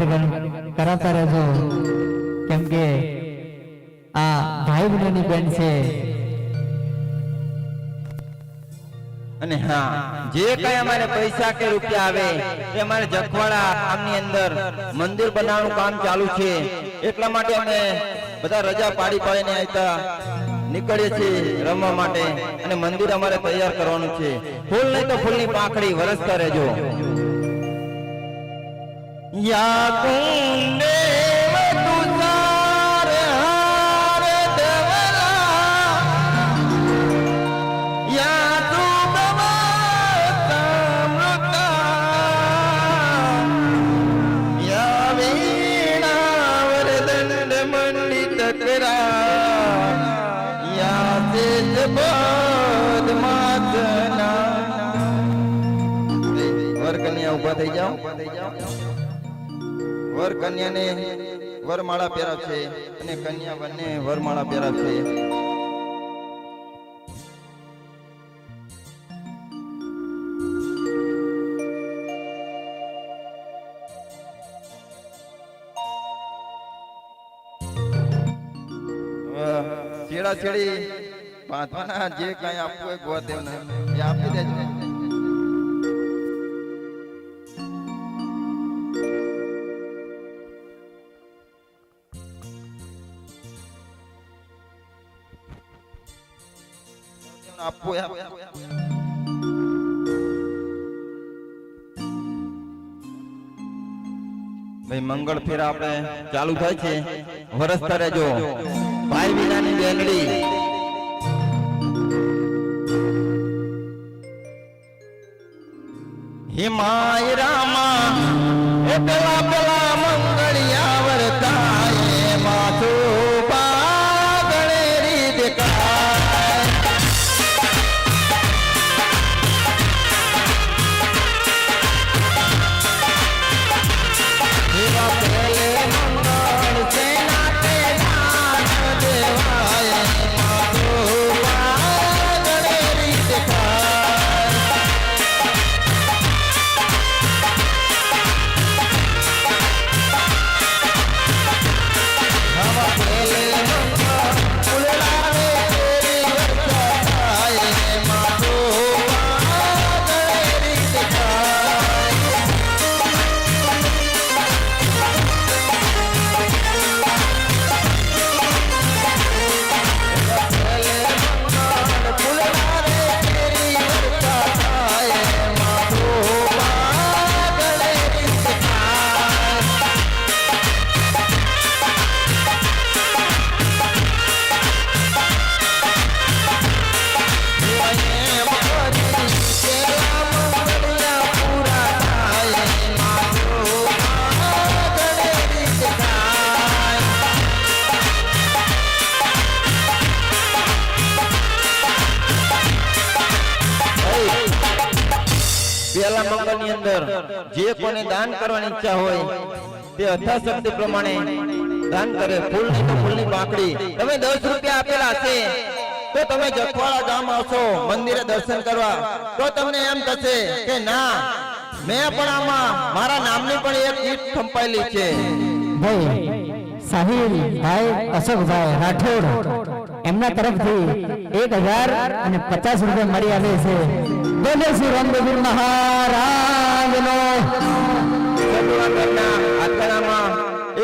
વાત કરાવતા રહેજો. કેમ કે આ ભાઈ બહેનની બેન છે. અને હા, જે કઈ અમારે પૈસા કે રૂપિયા આવે, એ અમારે જખવાડા ગામની અંદર મંદિર બનાવવાનું કામ ચાલુ છે. એટલા માટે અમે બધા રજા પાડી પાડીને આવતા નીકળીએ છીએ રમવા માટે. અને મંદિર અમારે તૈયાર કરવાનું છે. ફૂલ નહીં તો ફૂલની પાંખડી વરસતા રહેજો. યા કુંડે તુષાર હાર દેવલા યા સુગમતામૃતા या વીણાવરદંડ મંડિતકરા યા તેજ પદ્માસના વર કન્યા ઊભા થઈ જાઓ વર કન્યાને વરમાળા પહેરાવશે અને કન્યા બંને વરમાળા પહેરાવશે છેડા છેડી બાંધવાના જે કઈ આપવું હોય ગોદેવને એ આપી દેજો. ભાઈ મંગળ ફેરા આપણે ચાલુ થાય છે. વરસતા રહેજો ભાઈ વિનાની બેંગડી હિમાય જે કોને દાન કરવાની ઈચ્છા હોય, તે યથાશક્તિ પ્રમાણે દાન કરે. ફૂલની તો ફૂલની પાંખડી તમે દસ રૂપિયા આપેલા છે, તો તમે જખવાડા ગામ આવશો, મંદિરે દર્શન કરવા. તો તમને એમ થશે કે ના, મેં પણ આમાં, મારા નામની પણ એક ઈટ થંપાયેલી છે. ભાઈ, સાહિલ, ભાઈ, અશોકભાઈ, રાઠોડ, એમના તરફથી એક હજાર અને પચાસ રૂપિયા મળી આવે છે. બોલે શ્રી મહારાજનો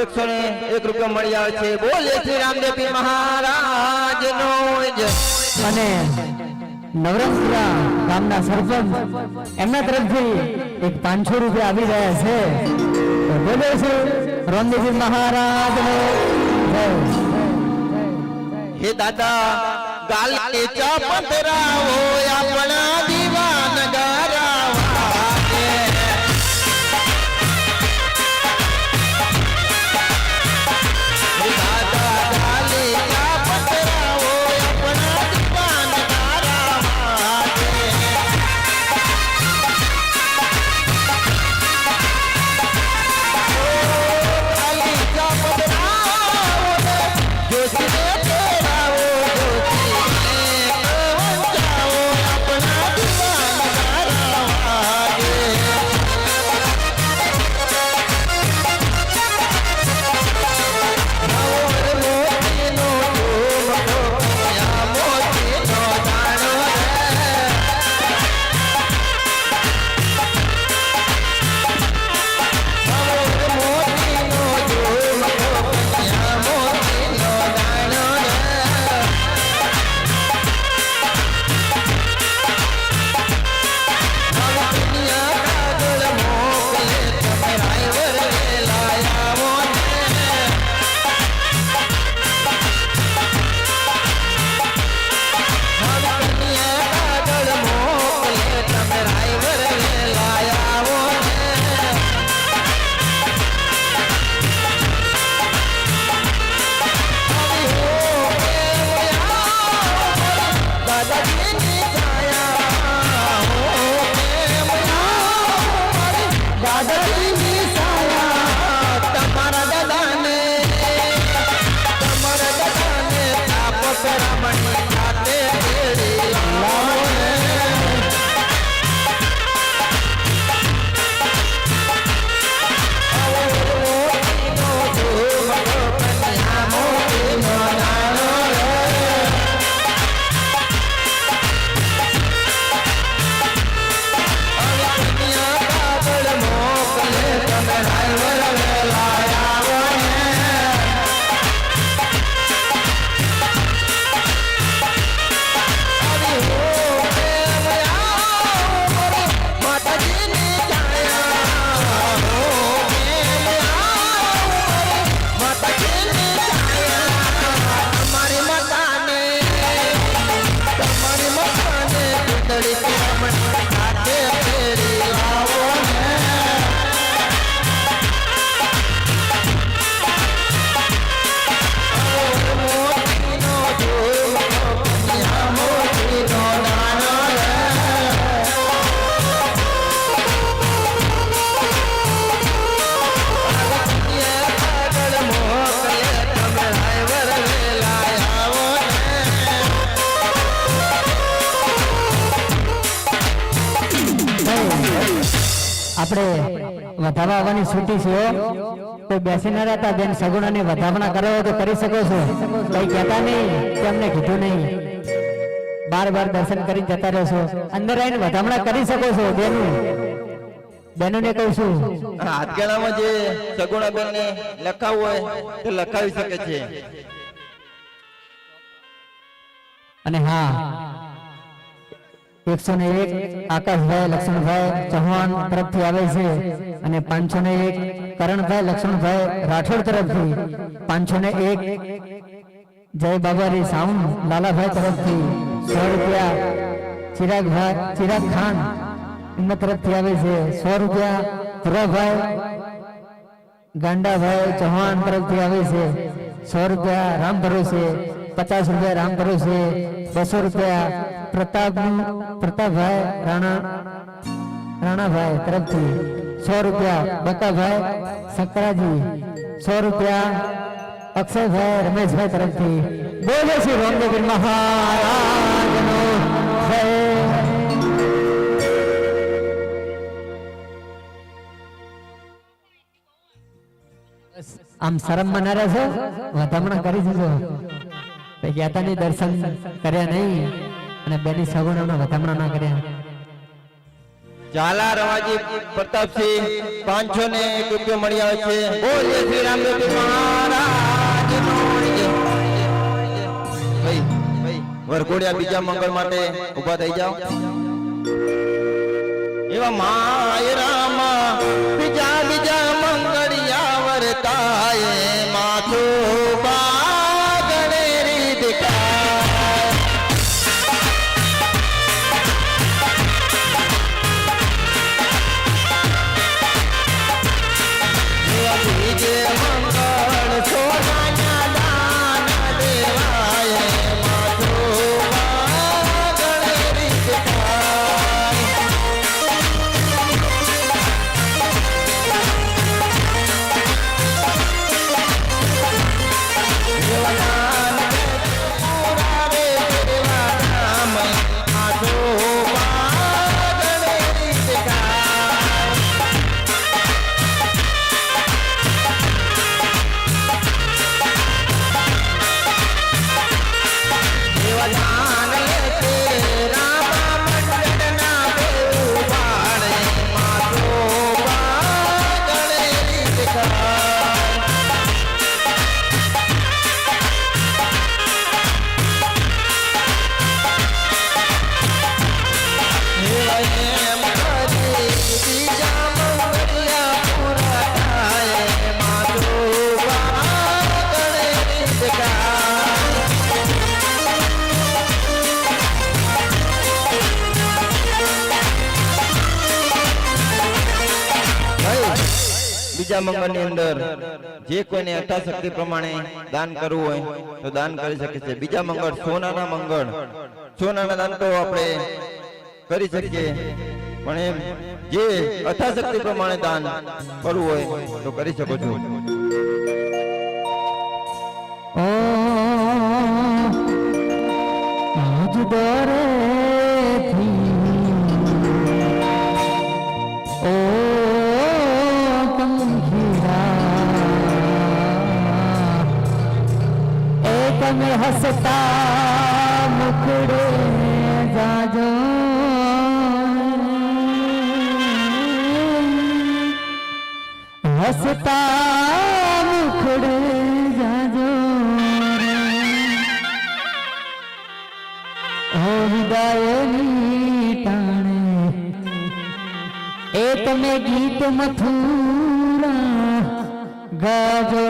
એકસો ને એક રૂપિયા મળી આવે છે. બોલે શ્રી રામદેવી મહારાજ નો અને નવરંગપુરા ગામના સરપંચ એમના તરફથી એક પાંચસો રૂપિયા આવી રહ્યા છે. બોલે છે રામદેવી મહારાજનો. જય હે દાદા ગાલ કેચા હો આપણા આપણે વધાવા આવવાની છૂટી છે. કોઈ બેસી ના રહેતા બેન સગુણાની વધાવણા કરો તો કરી શકો છો. કઈ કહેતા નહીં તેમને કીધું નહીં. બાર બાર દર્શન કરી જતા રહેશો. અંદર આવીને વધામણા કરી શકો છો બેનું. બેનોને કહું છું. હાથગાળામાં જે સગુણાબેન ને લખાવવું હોય તે લખાવી શકે છે. અને હા એકસો ને એક આકાશભાઈ લક્ષ્મણભાઈ ચૌહાણ તરફથી આવે છે. અને પાંચસો ને એક કરણભાઈ લક્ષ્મણભાઈ રાઠોડ તરફથી. પાંચસો ને એક, જય બાબારી સાઉન્ડ, લાલાભાઈ તરફથી. સો રૂપિયા ચિરાગભાઈ ચિરાગ ખાન, એમના તરફથી આવે છે. સો રૂપિયા પુરાભાઈ ગાંડાભાઈ, ચૌહાણ તરફથી આવે છે. સો રૂપિયા રામ ભરોસે, પચાસ રૂપિયા રામ ભરોસે, બસો રૂપિયા પ્રતાપ પ્રતાપભાઈ રાણા રાણાભાઈ તરફથી સો રૂપિયા બકાભાઈ સંકરાજી, સો રૂપિયા અક્ષયભાઈ રમેશભાઈ તરફથી. બોલે શ્રી રામદેવ મહારાજનો જય. આમ શરમમાં ના રહેશો વધામણા કરી દીધો. જ્ઞાતાની દર્શન કર્યા નહીં. અને બેની સગવડોનો વધામણા ના કર્યા. ઝાલા રવાજી પ્રતાપસિંહ પાંચસો ને એક રૂપિયો મળી આવે છે. બોલે શ્રી રામદેવ મહારાજ વરઘોડિયા બીજા મંગળ માટે ઊભા થઈ જાઓ. એવા માય બીજા મંગળની અંદર જે કોઈને યથાશક્તિ પ્રમાણે દાન કરવું હોય તો દાન કરી શકે છે. બીજા મંગળ, સોનાના મંગળ. સોનાના દાન તો આપણે કરી શકીએ. પણ એમ જે યથાશક્તિ પ્રમાણે દાન કરવું હોય તો કરી શકો છો. આજ હસતા મુખડે જાજો હસતા મુખડે જાજો ઓ વિદાયની ટાણે એ તમે ગીત મથુરા ગાજો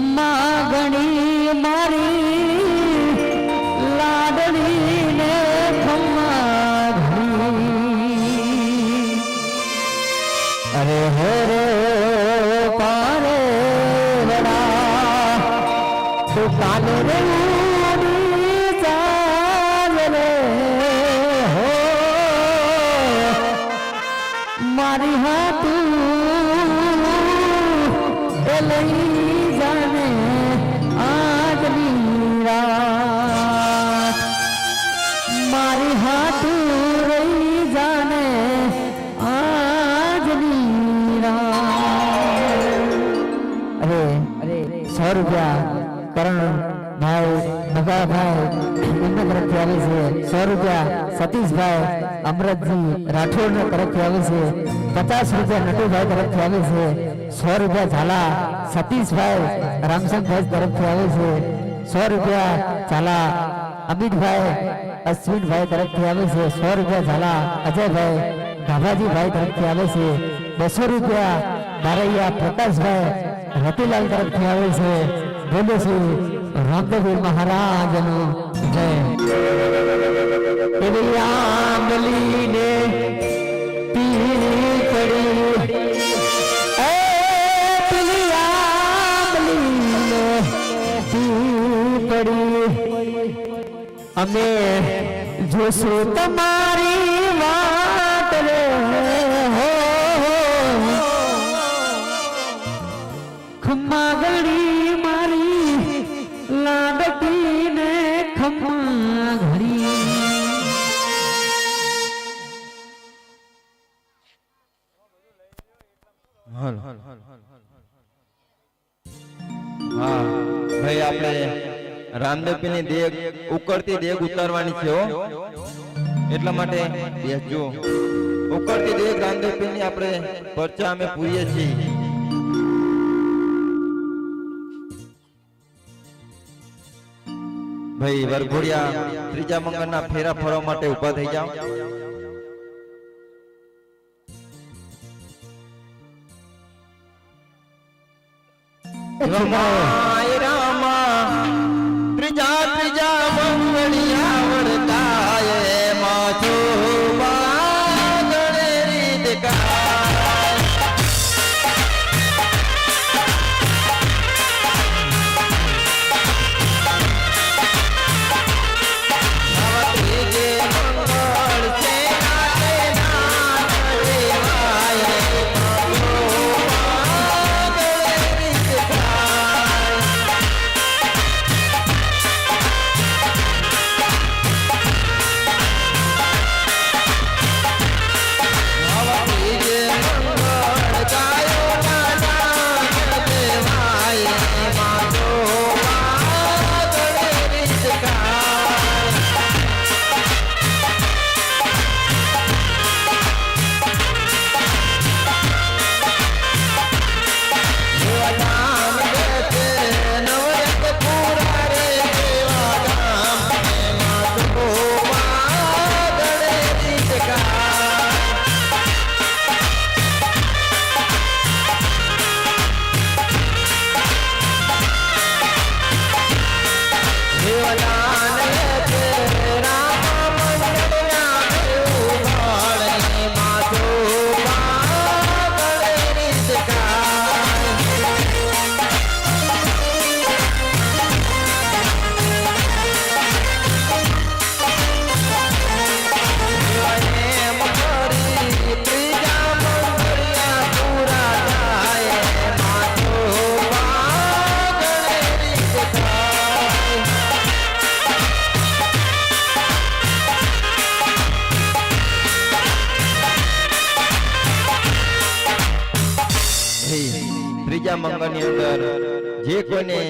ખમ્મા ગણી રાઠોડ તરફથી આવે છે પચાસ રૂપિયા નટુભાઈ તરફથી આવે છે સો રૂપિયા ઝાલા સતીશભાઈ રામસંગભાઈ તરફથી આવે છે સો રૂપિયા ઝાલા અમિતભાઈ અશ્વિનભાઈ તરફથી આવે છે સો રૂપિયા ઝાલા અજયભાઈ ગાભાજીભાઈ તરફથી આવે છે બસો રૂપિયા બારૈયા પ્રકાશભાઈ રતિલાલ તરફથી આવે છે બોલો શ્રી રામદેવી મહારાજનું જય એવી આંબલીને પીળી અમે જોશું તમારી વાત રે. ઘડી મારી લાડકી ને હાલ. હા ભાઈ આપણે રામદેવપીની દેગ ઉકળતી દેગ ઉતારવાની છે એટલા માટે બેસજો ઉકળતી દેગ રામદેવપીની આપણે પરચા અમે પૂરીએ છીએ. ભાઈ વરઘોડિયા ત્રીજા મંગળના ફેરા ફરવા માટે ઊભા થઈ જાઓ. રમાય મંગળની અંદર જે કોઈને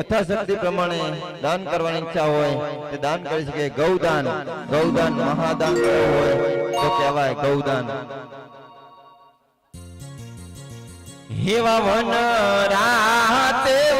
અથાશક્તિ પ્રમાણે દાન કરવાની ઈચ્છા હોય, તે દાન કરી શકે. ગૌદાન. ગૌદાન મહાદાન હોય, તો કહેવાય ગૌદાન. હેવા વન રાતે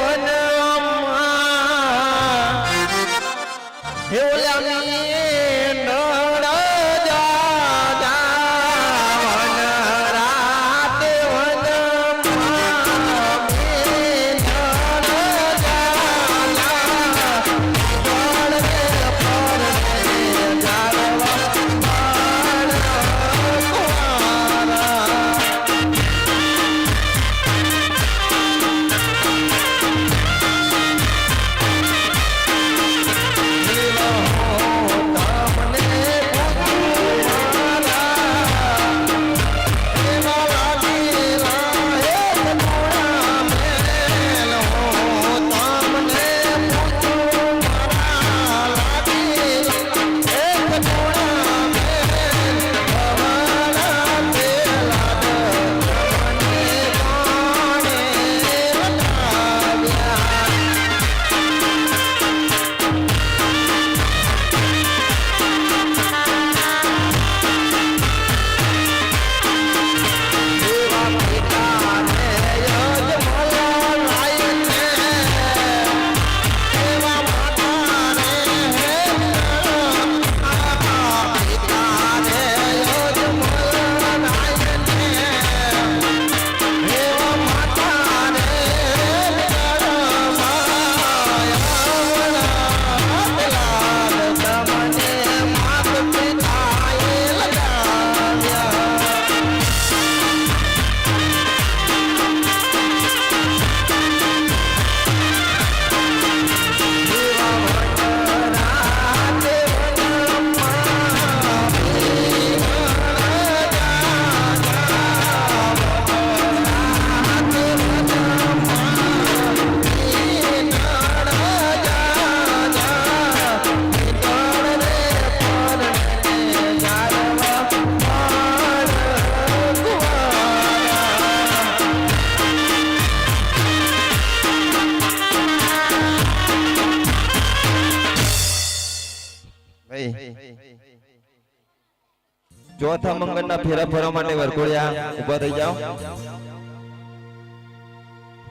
ચોથા મંગળના ફેરા ફરવા માટે વરઘોડિયા ઊભા થઈ જાઓ.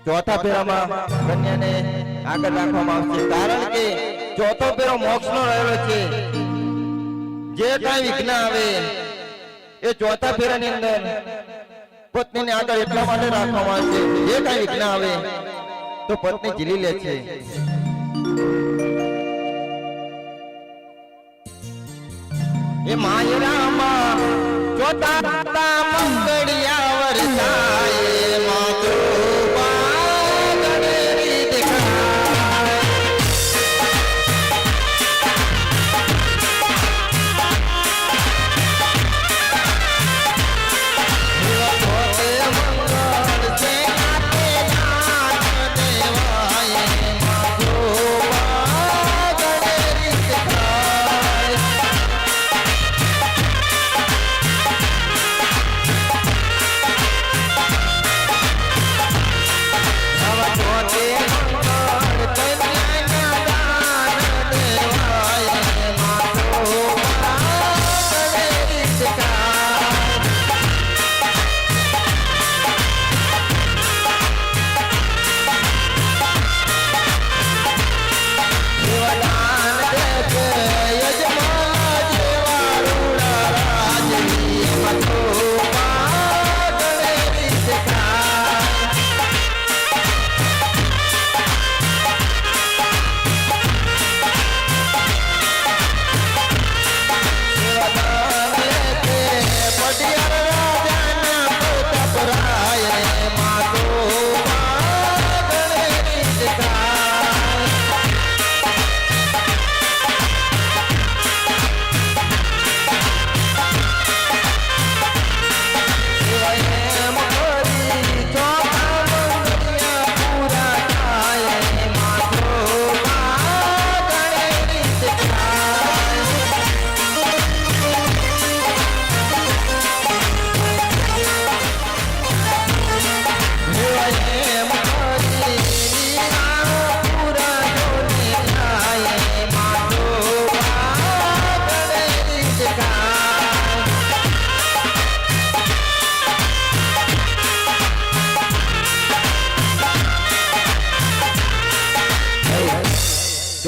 ચોથા ફેરામાં કન્યાને આગળ રાખવામાં આવશે. કારણ કે ચોથો ફેરો મોક્ષનો રહેલો છે. જે કાંઈ વિઘ્ન આવે, એ ચોથા ફેરાની અંદર પત્નીને આગળ એટલા માટે રાખવામાં આવે છે જે કાંઈ વિઘ્ન આવે, તો પત્ની ઝીલી લે છે. એ માયરામાં ચોથા મંગળિયા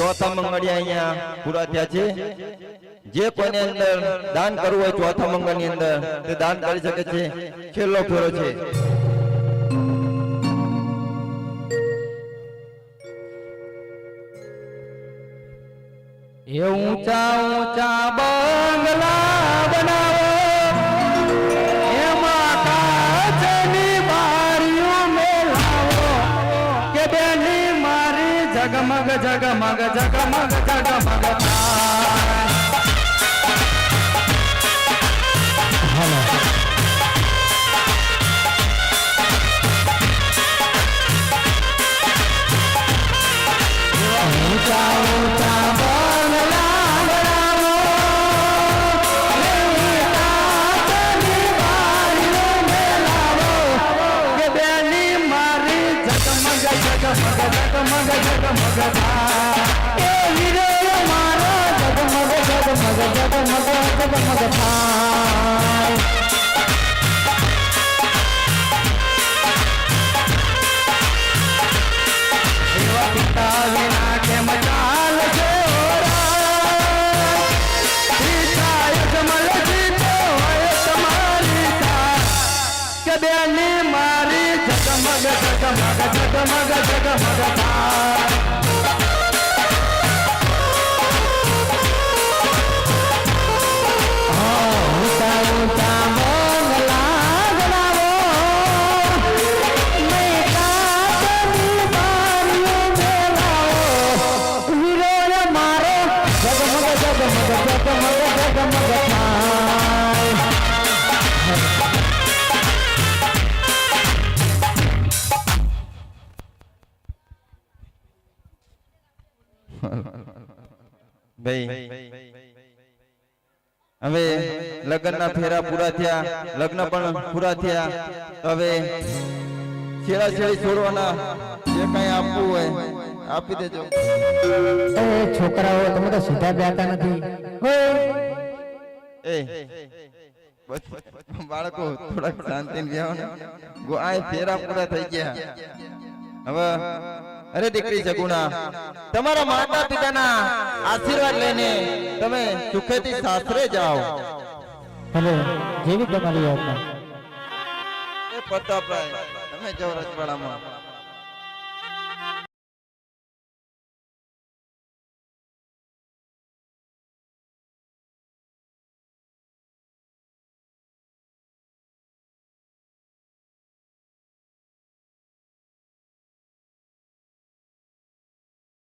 ચોથા મંગળિયા અહીંયા પૂરા થયા છે. જે કોઈને અંદર દાન કરવું હોય ચોથા મંગળની અંદર, તે દાન કરી શકે છે. છેલ્લો ફેરો છે. એ ઊંચા ઊંચા બંગલા జగ మగ జగ మగ జగ మగ Come on, come on, come on, come on, come on, jagamaga jagamaga. ભાઈ હવે લગ્નના ફેરા પૂરા થયા લગ્ન પણ પૂરા થયા. હવે છેડા છેડી છોડવાના જે કઈ આપવું હોય આપી દેજો. એ છોકરાઓ તમે તો સીધા બેઠા નથી. એ બાળકો થોડાક શાંતિ ને. ગો આય ફેરા પૂરા થઈ ગયા. હવે અરે દીકરી જગુણા તમારા માતા પિતાના આશીર્વાદ લઈને તમે સુખેથી સાસરે જાઓ. ભલે જેવી તમારી આજ્ઞા એ પ્રતાપરાય તમે જાઓ રજવાડામાં.